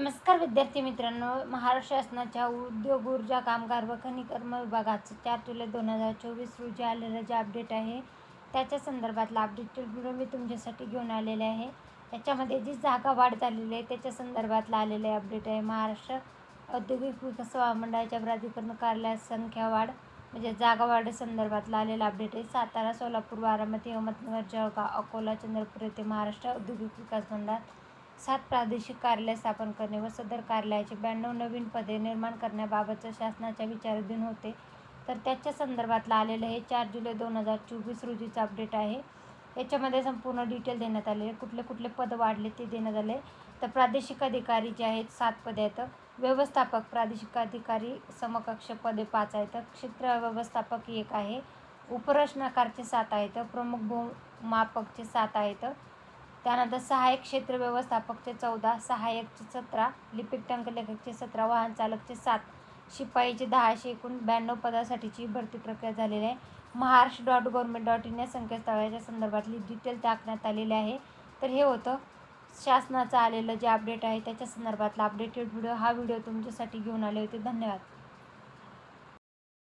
नमस्कार विद्यार्थी मित्रांनो. महाराष्ट्र शासनाच्या उद्योग ऊर्जा कामगार व खनिकर्म विभागाचं चार जुलै दोन हजार चोवीस रोजी आलेलं जे अपडेट आहे त्याच्या संदर्भातला अपडेटेड व्हिडिओ मी तुमच्यासाठी घेऊन आलेले आहे. त्याच्यामध्ये जी जागा वाढ झालेली आहे त्याच्या संदर्भातला आलेलं आहे अपडेट आहे. महाराष्ट्र औद्योगिक विकास महामंडळाच्या प्राधिकरण कार्यालयात संख्या वाढ म्हणजे जागा वाढ संदर्भातला आलेला अपडेट आहे. सातारा सोलापूर बारामती अहमदनगर जळगाव अकोला चंद्रपूर येथे महाराष्ट्र औद्योगिक विकास मंडळात सात प्रादेशिक कार्यालय स्थापन करणे व सदर कार्यालयाचे ब्याण्णव नवीन पदे निर्माण करण्याबाबतचं शासनाच्या विचाराधीन होते. तर त्याच्या संदर्भातलं आलेलं हे चार जुलै दोन हजार चोवीस रोजीचं अपडेट आहे. याच्यामध्ये संपूर्ण डिटेल देण्यात आले कुठले कुठले पद वाढले ते देण्यात आले. तर प्रादेशिक अधिकारी जे आहेत सात पदे आहेत. व्यवस्थापक प्रादेशिक अधिकारी समकक्ष पदे पाच आहेत. क्षेत्र व्यवस्थापक एक आहे. उपरचनाकारचे सात आहेत. प्रमुख भूमापकचे सात आहेत. त्यानंतर सहाय्यक क्षेत्र व्यवस्थापकचे चौदा सहाय्यकचे सतरा लिपिक टंकलेखकचे सतरा वाहन चालकचे सात शिपाईचे दहाशे एकूण ब्याण्णव पदासाठीची भरती प्रक्रिया झालेली आहे. Maharashtra dot government dot in या संकेतस्थळाच्या संदर्भातली डिटेल टाकण्यात आलेली आहे. तर हे होतं. शासनाचं आलेलं जे अपडेट आहे त्याच्या संदर्भातला अपडेटेड व्हिडिओ हा व्हिडिओ तुमच्यासाठी घेऊन आले होते. धन्यवाद.